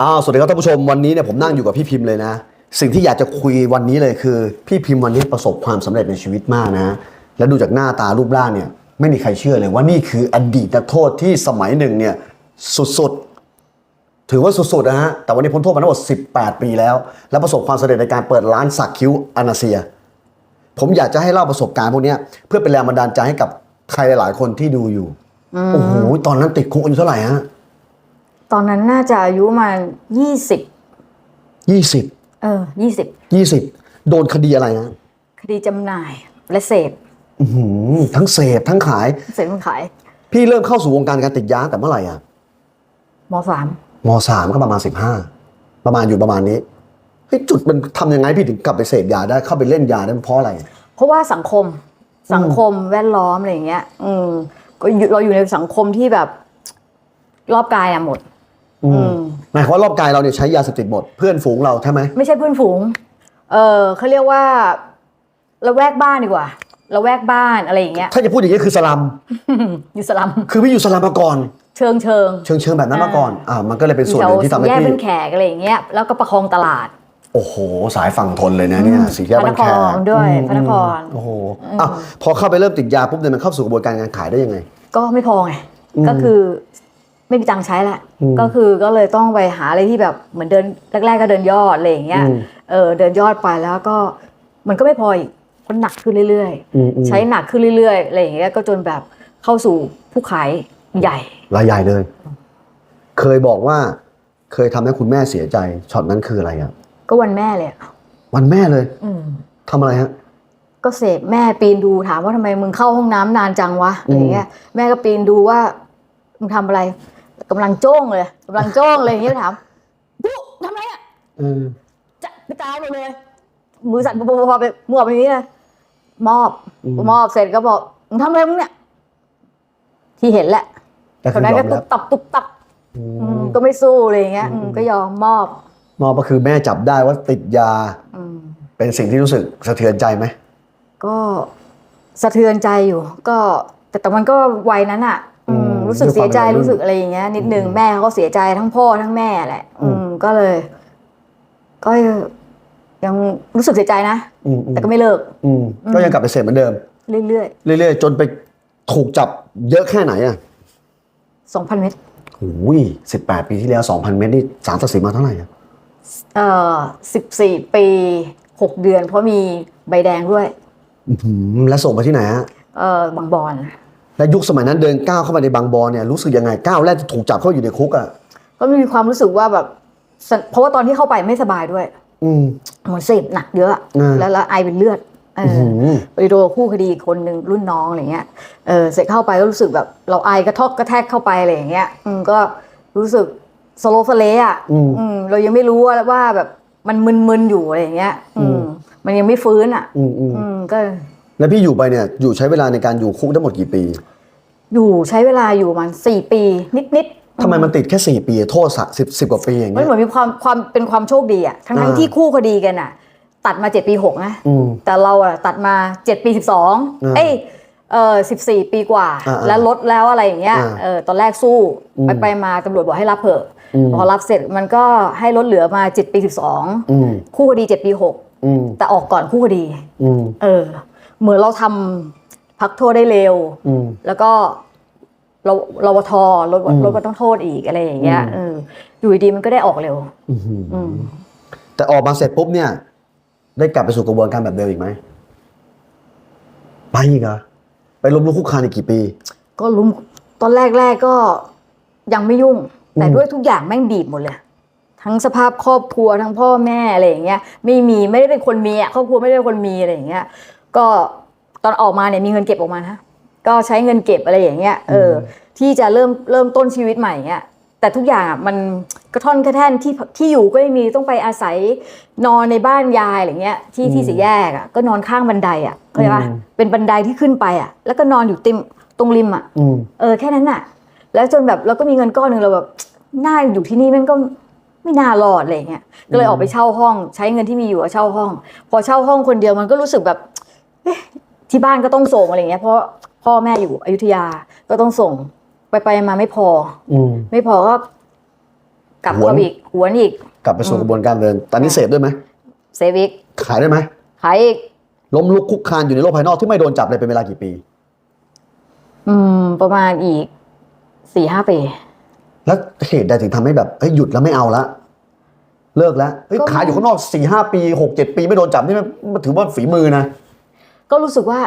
อ้าวสวัสดีครับท่านผู้ชมวันนี้เนี่ยผมนั่งอยู่กับพี่พิมพ์เลยนะ สิ่งที่อยากจะคุยวันนี้เลยคือ พี่พิมพ์วันนี้ประสบความสำเร็จในชีวิตมากนะ แล้วดูจากหน้าตารูปร่างเนี่ยไม่มีใครเชื่อเลยว่านี่คืออดีตนักโทษที่สมัยหนึ่งเนี่ยสุดๆ ถือว่าสุดๆนะฮะแต่วันนี้พ้นโทษมาทั้งหมด 18 ปีแล้ว และประสบความสำเร็จในการเปิดร้านสักคิ้วอนาเซีย ผมอยากจะให้เล่าประสบการณ์พวกเนี้ยเพื่อเป็นแรงบันดาลใจให้กับใครหลายๆคนที่ดูอยู่โอ้โหตอนนั้นติดคุกอายุเท่าไหร่ฮะ ตอนนั้นน่าจะอายุประมายี่สิบยี่สิบเออยี่สิบยี่สิบโดนคดีอะไรฮะคดีจำหน่ายและเสพอื้อหือทั้งเสพทั้งขาย เสพมันขายพี่เริ่มเข้าสู่วงการการติดยาตั้งแต่เมื่อไหร่อะมสามมสามก็ประมาณสิบห้าประมาณอยู่ประมาณนี้เฮ้ยจุดมันทำยังไงพี่ถึงกลับไปเสพยาได้เข้าไปเล่นยาได้มันเพราะอะไร เพราะว่าสังคมสังคมแวดล้อมอะไรอย่างเงี้ย อืมก็อยู่เราอยู่ในสังคมที่แบบ รอบกายอะหมดอืม หมายความว่ารอบกายเราเนี่ยใช้ยาเสพติดหมดเพื่อนฝูงเราใช่ไหมไม่ใช่เพื่อนฝูง เออเขาเรียกว่าละแวกบ้านดีกว่าละแวกบ้านอะไรอย่างเงี้ยถ้าจะพูดอย่างนี้คือสลัมอยู่สลัมคือพี่อยู่สลัมมาก่อน เชิงเชิงเชิงเชิงแบบนั้นมาก่อนอ่ามันก็เลยเป็นส่วนหแถนึ่วงที่ทำสี่ให้แยกพี่เป็นแขกอะไรอย่างเงี้ยแล้วก็ประคองตลาดโอ้โห สายฝั่งทนเลยนะเนี่ยสี่แยกพระบ้านนแขคกรด้วยอืมพระนครโอ้โหอะพอเข้าไปเริ่มติดยาปุ๊บเนี่ยมันเข้าสู่กระบวนการการขายได้ยังไง ก็ไม่พอไงก็คือ ไม่มีตังค์ใช้แหละอืมก็คือก็เลยต้องไปหาอะไรที่แบบเหมือนเดินแรก ๆ ก็เดินยอดอะไรอย่างเงี้ยอืมเออเดินยอดไปแล้วก็มันก็ไม่พออีกมันหนักขึ้นเรื่อยอืมอืมๆใช้หนักขึ้นเรื่อยๆอะไรอย่างเงี้ยก็จนแบบเข้าสู่ผู้ขายใหญ่รายใหญ่เลย เคยบอกว่า เคยทำให้คุณแม่เสียใจช็อตนั้นคืออะไรอะก็วันแม่เลยอะวันแม่เลย อืมทำอะไรฮะก็เสพแม่ปีนดูถามว่าทำไมมึงเข้าห้องน้ำนานจังวะอะไรอย่างเงี้ยแม่ก็ปีนดูว่ามึงทำอะไร กำลังโจ้งเลยกำลังโจ้งเลยอย่างเงี้ยถามปุ๊ทำอะไรอะเออจะไปตามเลย มือสั่นพอๆไปมือออกไปอย่างนี้เลยมอบมอบเสร็จก็บอกมึงทำอะไรมึงเนี่ย ที่เห็นแหละแต่คคืนอนั้นยก็อมตุแล้บวตับตุบตับอืมก็ไม่สู้เลยอย่างเงี้ยอืมก็ยอมมอบ มอบก็คือแม่จับได้ว่าติดยาอืมเป็นสิ่งที่รู้สึกสะเทือนใจไหมก็สะเทือนใจอยู่ ก็แต่แต่มันก็วัยนั้นอะอืม รู้สึกเสียใจรู้สึกอะไรอย่างเงี้ยนิดนึงแม่เขาก็เสียใจทั้งพ่อทั้งแม่แหละ อืมก็เลย ก็ยังรู้สึกเสียใจนะอืมอืมแต่ก็ไม่เลิก อืมก็ยังกลับไปเสพเหมือนเดิม เรื่อยเรื่อยๆจนไปถูกจับเยอะแค่ไหนอะๆสองพันเมตรโอ้ยสิบแปดปีที่แล้ว2,000เมตรนี่สารตัดสินมาเท่าไหร่อะเอ่อสิบสี่ปีหกเดือน เพราะมีใบแดงด้วยอื้อหือแล้วส่งไปที่ไหนฮะเอ่อบางบอน แล้วยุคสมัยนั้นเดินก้าวเข้ามาในบางบอนเนี่ยรู้สึกยังไงก้าวแรกที่ถูกจับเข้าอยู่ในคุกอะก็มีความรู้สึกว่าแบบสเพราะว่าตอนที่เข้าไปไม่สบายด้วย อืมเหมือนเสพหนักเยอะอืมแล้วแล้วไอเป็นเลือดเออหือไปโดนคู่คดีอีกคนหนึ่งรุ่นน้องอะไรเงี้ยเออเสร็จเข้าไปก็รู้สึกแบบ เราไอกระทอกกระแทกเข้าไปอะไรอย่างเงี้ยอืมก็รู้สึกสโลว์สเลอะอืมอืมเรายังไม่รู้ว่าว่าแบบมันมึนๆอยู่อะไรอย่างเงี้ย อืม มันยังไม่ฟื้นอะ อืมอืม อืมก็ แล้วพี่อยู่ไปเนี่ยอยู่ใช้เวลาในการอยู่คุกทั้งหมดกี่ปี อยู่ใช้เวลาอยู่ประมันสี่ปี นิดๆทำไมมันติดแค่4ปีโทษสะสิบสิบกว่าปีอย่างมันเงี้ย เหมือนมีความความเป็นความโชคดีอะทั้งทั้งอ่า ที่คู่คดีกันอะตัดมาเจ็ดปีหกนะ อืม แต่เราอะตัดมาเจ็ดปีสิบสองอ่าเอ้ยเออสิบสี่ปีกว่า อ่าแล้วลดแล้วอะไรอย่างเงี้ยอ่าเออตอนแรกสู้อืมไปไปมาตำรวจบอกให้รับเถอะอืม พอรับเสร็จมันก็ให้ลดเหลือมาเจ็ดปีสิบสองอืมคู่คดีเจ็ดปีหกอืมแต่ออกก่อนคู่คดี อืมเออ เหมือนเราทำพักโทษได้เร็ว อืม แล้วก็เราเราวทลดอืมลดวันต้องโทษอีกอะไรอย่างเงี้ยอืม เอออยู่ดีๆมันก็ได้ออกเร็ว อื้อหืออืม แต่ออกมาเสร็จปุ๊บเนี่ย ได้กลับไปสู่กระบวนการแบบเดิมอีกไหมไปอีกเหรอไปล้มลุกคุกคานอีกกี่ปี ก็ลุ้มตอนแรกแรกๆก็ยังไม่ยุ่ง แต่อืม ด้วยทุกอย่างแม่งบีบหมดเลย ทั้งสภาพครอบครัวทั้งพ่อแม่อะไรอย่างเงี้ยไม่มีไม่ได้เป็นคนมีอะครอบครัวไม่ได้เป็นคนมีอะไรอย่างเงี้ย ก็ตอนออกมาเนี่ยมีเงินเก็บออกมานะก็ใช้เงินเก็บอะไรอย่างเงี้ยเอออที่จะเริ่มเริ่มต้นชีวิตใหม่เงี้ยแต่ทุกอย่างอะมันกระท่อนกระแท่นที่ที่อยู่ก็ไม่มีต้องไปอาศัยนอนในบ้านยายอะไรเงี้ยที่ที่สี่แยกอะก็นอนข้างบันไดอะเข้าใจปะอืมเป็นบันไดที่ขึ้นไปอะ แล้วก็นอนอยู่ติมตรงริมอะอืมเออแค่นั้นน่ะ แล้วจนแบบเราก็มีเงินก้อนหนึ่งเราแบบน่าอยู่ที่นี่แม่งก็ไม่น่ารอดอะไรอย่างเงี้ยก็เลยออกไปเช่าห้อง ใช้เงินที่มีอยู่อะเช่าห้อง พอเช่าห้องคนเดียวมันก็รู้สึกแบบเอ๊ะ ที่บ้านก็ต้องส่งอะไรอย่างเงี้ยเพราะพ่อแม่อยู่อยุธยาก็ต้องส่งไปไปมาไม่พอ อืม ไม่พอก็กลับหวน เข้าไปอีกหวนอีก กลับไปสู่กระบวนการเดิน ตอนนี้เสพด้วยไหมเซฟอีกขายได้ไหมขายอีก ล้มลุกคุกคานอยู่ในโลกภายนอกที่ไม่โดนจับเลยเป็นเวลากี่ปี อืม ประมาณอีกสี่ห้าปี แล้วเหตุใดถึงทำให้แบบเฮ้ยหยุดแล้วไม่เอาละเลิกแล้วเฮ้ยก็ ขายอยู่ข้างนอกสี่ห้าปีหกเจ็ดปีไม่โดนจับนี่มันมันถือว่าฝีมือนะ ก็รู้สึกว่า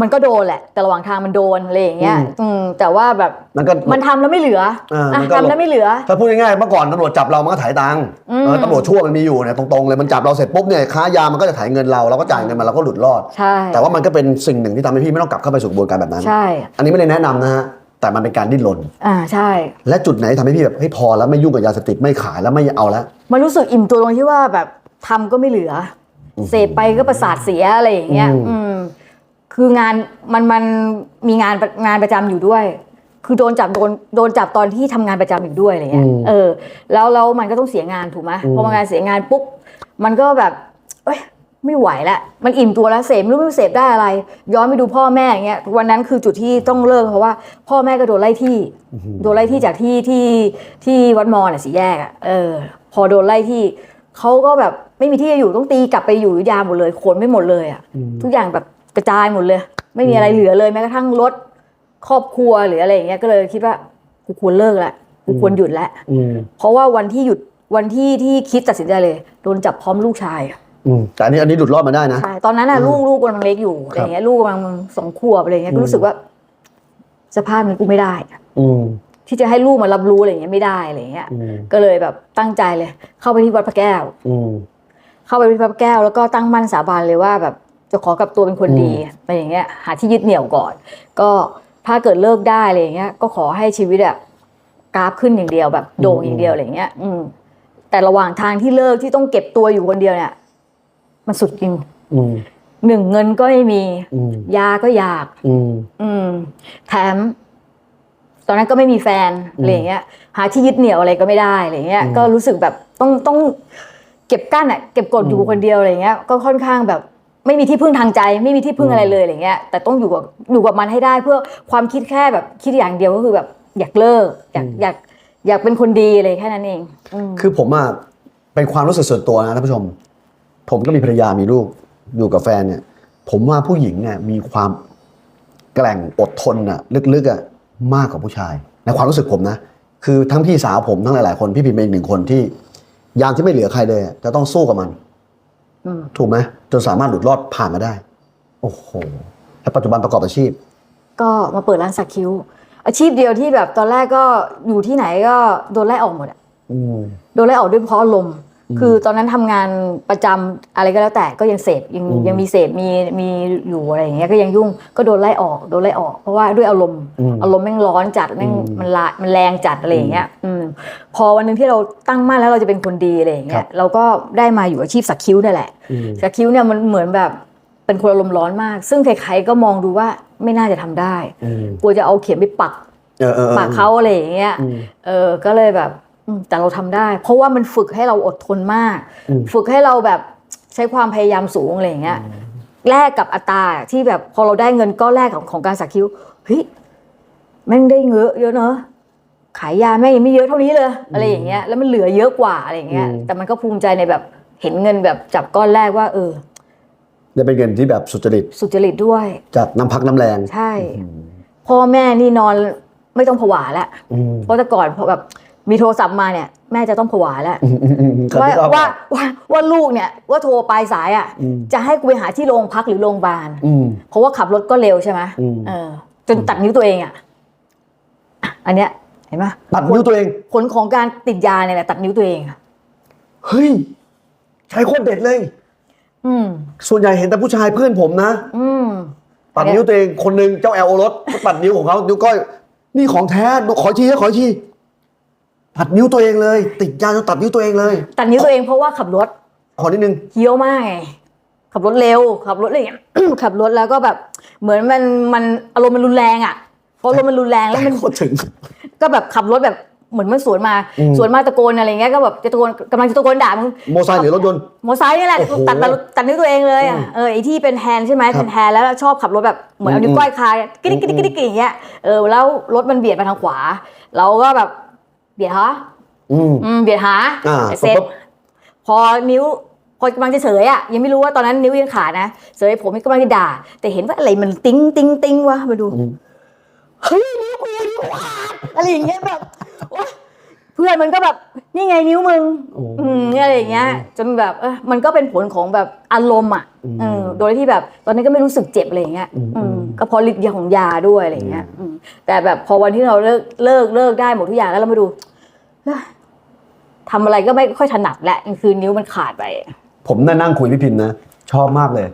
มันก็โดนแหละ แต่ระหว่างทางมันโดนอะไรอย่างเงี้ยอืมอืมแต่ว่าแบบมันก็มันทำแล้วไม่เหลืออ่าอะมันก็ทำแล้วไม่เหลือ ถ้าพูดง่ายๆเมื่อก่อนตำรวจจับเรามันก็ถ่ายตังค์อืมเออตำรวจชั่วมันมีอยู่เนี่ยตรงๆเลยมันจับเราเสร็จปุ๊บเนี่ยค้ายามันก็จะถ่ายเงินเราเราก็จ่ายเงินมาเราก็หลุดรอด ใช่ แต่ว่ามันก็เป็นสิ่งหนึ่งที่ทำให้พี่ไม่ต้องกลับเข้าไปสู่กระบวนการแบบนั้น ใช่อันนี้ไม่ได้แนะนำนะฮะแต่มันเป็นการดิ้นรนอ่าใช่ และจุดไหนทำให้พี่แบบเฮ้ยพอแล้วไม่ยุ่งกับยาเสพติดไม่ขายแล้วไม่เอาแล้ว มันรู้สึกอิ่มตัวตรงที่ว่าแบบทำก็ไม่เหลืออ เสพไปก็ประสาทเสียอะไรอย่างเงี้ยอืมอืมคืองานมันมันมีงานงานประจำอยู่ด้วย คือโดนจับโดนโดนจับตอนที่ทำงานประจำอยู่ด้วยอะไรเงี้ยเออ แล้วแล้วมันก็ต้องเสียงานถูกไหมพอมันงานเสียงานปุ๊บมันก็แบบ เอ้ยไม่ไหวแล้วมันอิ่มตัวแล้วเสพไม่รู้ไม่รู้เสพได้อะไร ย้อนไปดูพ่อแม่อย่างเงี้ยวันนั้นคือจุดที่ต้องเลิกเพราะว่า พ่อแม่ก็โดนไล่ที่ โดนไล่ที่จากที่ที่ที่วัดมอน่ะสีแยกอะเออ พอโดนไล่ที่เขาก็แบบ ไม่มีที่จะอยู่ต้องตีกลับไปอยู่อยุธยาหมดเลยขนไม่หมดเลยอะทุกอย่างแบบกระจายหมดเลย ไม่มีอะไรเหลือเลยแม้กระทั่งรถครอบครัวหรืออะไรอย่างเงี้ยก็เลยคิดว่ากูควรเลิกละกูควรหยุดละอืมเพราะว่าวันที่หยุดวันที่ที่คิดตัดสินใจเลยโดนจับพร้อมลูกชายอืมแต่อันนี้อันนี้หลุดรอดมาได้นะใช่ตอนนั้นน่ะลูกลูกกำลังเล็กอยู่อะไรอย่างเงี้ยลูกกำลังสองขวบอะไรอย่างเงี้ยก็รู้สึกว่า สภาพนี้กูไม่ได้อืมที่จะให้ลูกมารับรู้อะไรอย่างเงี้ยไม่ได้อะไรอย่างเงี้ยอืมก็เลยแบบตั้งใจเลย เข้าไปที่วัดพระแก้วอืม เข้าไปที่วัดพระแก้วแล้วก็ตั้งมั่นสาบานเลยว่าแบบจะขอกลับตัวเป็นคนดีอะไรอย่างเงี้ยหาที่ยึดเหนี่ยวก่อน ก็ถ้าเกิดเลิกได้อะไรอย่างเงี้ยก็ขอให้ชีวิตอะกราฟขึ้นอย่างเดียวแบบโด่งอย่างเดียวอะไรอย่างเงี้ย อืม แต่ระหว่างทางที่เลิกที่ต้องเก็บตัวอยู่คนเดียวเนี่ย มันสุดจริงอืมหนึ่งเงินก็ไม่มีอืมยาก็อยากอืมอืมแถม ตอนนั้นก็ไม่มีแฟนอะไรอย่างเงี้ย หาที่ยึดเหนี่ยวอะไรก็ไม่ได้อะไรเงี้ยอืมก็รู้สึกแบบต้องต้อง เก็บกั้นอะเก็บกดอยู่คนเดียวอะไรเงี้ยก็ค่อนข้างแบบไม่มีที่พึ่งทางใจไม่มีที่พึ่งอะไรเลยอะไรเงี้ยแต่ต้องอยู่กับอยู่กับมันให้ได้เพื่อความคิดแค่แบบคิดอย่างเดียวก็คือแบบอยากเลิกอยากอยากอยากเป็นคนดีเลยแค่นั้นเองอืมคือผมอะเป็นความรู้สึกส่วนตัวนะท่านผู้ชม ผมก็มีภรรยามีลูกอยู่กับแฟนเนี่ย ผมว่าผู้หญิงเนี่ยมีความแกร่งอดทนอะลึกๆอะมากกว่าผู้ชาย ในความรู้สึกผมนะ คือทั้งพี่สาวผมทั้งหลายๆคนพี่พิมเป็นอีกหนึ่งคนที่ ยามที่ไม่เหลือใครเลยอะจะต้องสู้กับมันอืมถูกไหมจนสามารถหลุดรอดผ่านมาได้ โอ้โหแล้วปัจจุบันประกอบอาชีพ ก็มาเปิดร้านสักคิ้ว อาชีพเดียวที่แบบตอนแรกก็อยู่ที่ไหนก็โดนไล่ออกหมดอะอืมโดนไล่ออกด้วยเพราะอารมณ์ คือตอนนั้นทำงานประจำอะไรก็แล้วแต่ก็ยังเสพยังอืมยังมีเสพมีมีอยู่อะไรอย่างเงี้ยก็ยังยุ่งก็โดนไล่ออกโดนไล่ออกเพราะว่าด้วยอารมณ์อืมอารมณ์แม่งร้อนจัดแม่งอืมมันละมันแรงจัดอะไรอย่างเงี้ยอืมพอวันหนึ่งที่เราตั้งมั่นแล้วเราจะเป็นคนดีอะไรอย่างเงี้ครัยบเราก็ได้มาอยู่อาชีพสักคิ้วนี่แหละอืมสักคิ้วเนี่ยมันเหมือนแบบเป็นคนอารมณ์ร้อนมาก ซึ่งใครๆก็มองดูว่าไม่น่าจะทำได้อืมกลัวจะเอาเข็มไปปักเออเออออปากเขาอะไรอย่างเงี้ยอืมเออก็เลยแบบอืม แต่เราทำได้ เพราะว่ามันฝึกให้เราอดทนมากอืมฝึกให้เราแบบใช้ความพยายามสูงอะไรอย่างเงี้ยแลกกับอัตราที่แบบพอเราได้เงินก้อนแรกของของการสักคิ้วเฮ้ยแม่งได้เงอะเยอะเนอะขายยาแม่งยังไม่เยอะเท่านี้เลย อะไรอย่างเงี้ยแล้วมันเหลือเยอะกว่าอะไรอย่างเงี้ยอืมแต่มันก็ภูมิใจในแบบเห็นเงินแบบจับก้อนแรกว่า เออจะเป็นเงินที่แบบสุจริตสุจริตด้วย จากน้ำพักน้ำแรงใช่ พ่อแม่นี่นอนไม่ต้องผวาแล้วอืมเพราะแต่ก่อนพอแบบ มีโทรศัพท์มาเนี่ยแม่จะต้องผวาแล้วอืมอืมอืมอืมว่าครับว่าว่าว่าลูกเนี่ยว่าโทรปลายสายอะอืมจะให้กูไปหาที่โรงพักหรือโรงพยาบาลอืมเพราะว่าขับรถก็เร็วใช่ไหมอืมเออ จนตัดนิ้วตัวเองอะอะอันเนี้ยเห็นไหมตัดนิ้วตัวเอง ผลของการติดยาเนี่ยแหละตัดนิ้วตัวเองอะเฮ้ยใช้โคตรเด็ดเลย อืมส่วนใหญ่เห็นแต่ผู้ชายเพื่อนผมนะอืมตัดนิ้วตัวเองคนหนึ่งเจ้าแอลโอรสก็ตัดนิ้วของเขานิ้วก้อย นี่ของแท้ขออีกทีนะขออีกที ตัดนิ้วตัวเองเลย ติดยาจนตัดนิ้วตัวเองเลยตัดนิ้วตัวเองเพราะว่าขับรถขอนิดนึงเฮี้ยวมากไงขับรถเร็ว ขับรถอะไรอย่างเงี้ย ขับรถแล้วก็แบบเหมือนมันมันอารมณ์มันรุนแรงอะพออารมณ์มันรุนแรงแล้วมันโคตรถึง ก็แบบขับรถแบบเหมือนมันสวนมาอืมสวนมาตะโกนอะไรเงี้ยก็แบบจะตะโกนกำลังจะตะโกนด่ามึงโมไซค์หรือรถยนต์มอไซค์นี่แหละโอ้โหตัดตัดตัดนิ้วตัวเองเลยอะอืมเออไอที่เป็นแฮนด์ใช่ไหมครับเป็นแฮนด์แล้วชอบขับรถแบบเหมือนเอานิ้วก้อยคากิ๊กกิ๊กกิ๊กกิ๊กอย่างเงี้ยเออแล้วรถมันเบียดมาทางขวา เราก็แบบ เบียดฮะอืมอืมเบียดหาอ่าเสร็จปุ๊บ พอนิ้วพอกำลังจะเสยอะยังไม่รู้ว่าตอนนั้นนิ้วยังขาดนะเสยผมกำลังจะด่า แต่เห็นว่าอะไรมันติ้งติ้งติ้งวะมาดูอืม เฮ้ยนิ้วกูนิ้วขาดอะไรอย่างเงี้ยแบบโอ๊ยเพื่อนมันก็แบบนี่ไงนิ้วมึง โอ้ อืมอะไรอย่างเงี้ยจนแบบเออมันก็เป็นผลของแบบอารมณ์อะอืมเออโดยที่แบบตอนนี้นก็ไม่รู้สึกเจ็บอะไรอย่างเงี้ยอืมอืมก็เพราะฤทธิ์ยาของยาด้วยอะไรอย่างเงี้ยอืมแต่แบบพอวันที่เราเลิกเลิกเลิกได้หมดทุกอย่างแล้วเรามาดูเฮ้ย ทำอะไรก็ไม่ค่อยถนัดและคือนิ้วมันขาดไป ผมนั่งนั่งคุยพี่พิมพ์นะ ชอบมากเลย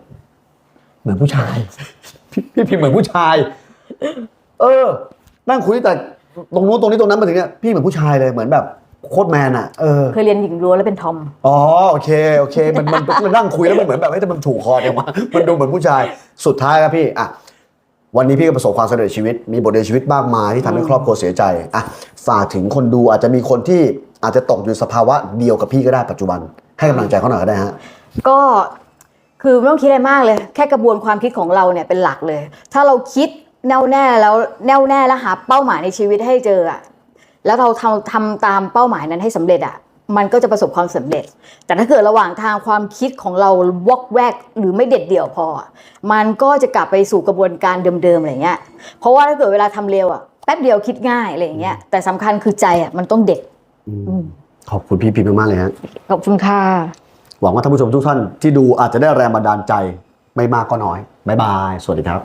เหมือนผู้ชายพี่พี่พิมพ์เหมือนผู้ชาย เออ นั่งคุยแต่ตรงนู้นตรงนี้ตรงนั้นมาถึงเนี่ยพี่เหมือนผู้ชายเลยเหมือนแบบโคตรแมนอะเออเคยเรียนหญิงล้วนแล้วเป็นทอมอ๋อโอเคโอเค มันมันมันนั่งคุยแล้วมันเหมือนแบบให้ยแต่มันถูกคอจังวะมันดูเหมือนผู้ชายสุดท้ายครับพี่อะ วันนี้พี่ก็ประสบความสำเร็จชีวิต มีบทเรียนชีวิตมากมายที่ทำให้ครอบครัวเสียใจอะฝากถึงคนดูอาจจะมีคนที่อาจจะตกอยู่สภาวะเดียวกับพี่ก็ได้ปัจจุบัน ให้กำลังใจเขาหน่อยก็ได้ฮะก็คือไม่ต้องคิดอะไรมากเลย แค่กระบวนความคิดของเราเนี่ยเป็นหลักเลย ถ้าเราคิดแน่วแน่แล้วแน่วแน่แล้วหาเป้าหมายในชีวิตให้เจออะแล้วเราทำทำตามเป้าหมายนั้นให้สำเร็จอะ มันก็จะประสบความสำเร็จ แต่ถ้าเกิดระหว่างทางความคิดของเราวอกแวกหรือไม่เด็ดเดี่ยวพออะมันก็จะกลับไปสู่กระบวนการเดิมๆอะไรเงี้ย เพราะว่าถ้าเกิดเวลาทำเร็วอะแป๊บเดียวคิดง่ายอะไรอย่างเงี้ย แต่สำคัญคือใจอะมันต้องเด็ดขอบคุณพี่พิมพ์มากๆเลยฮะ ขอบคุณค่ะ หวังว่าท่านผู้ชมทุกท่านที่ดูอาจจะได้แรงบันดาลใจไม่มากก็น้อย บ๊ายบาย สวัสดีครับ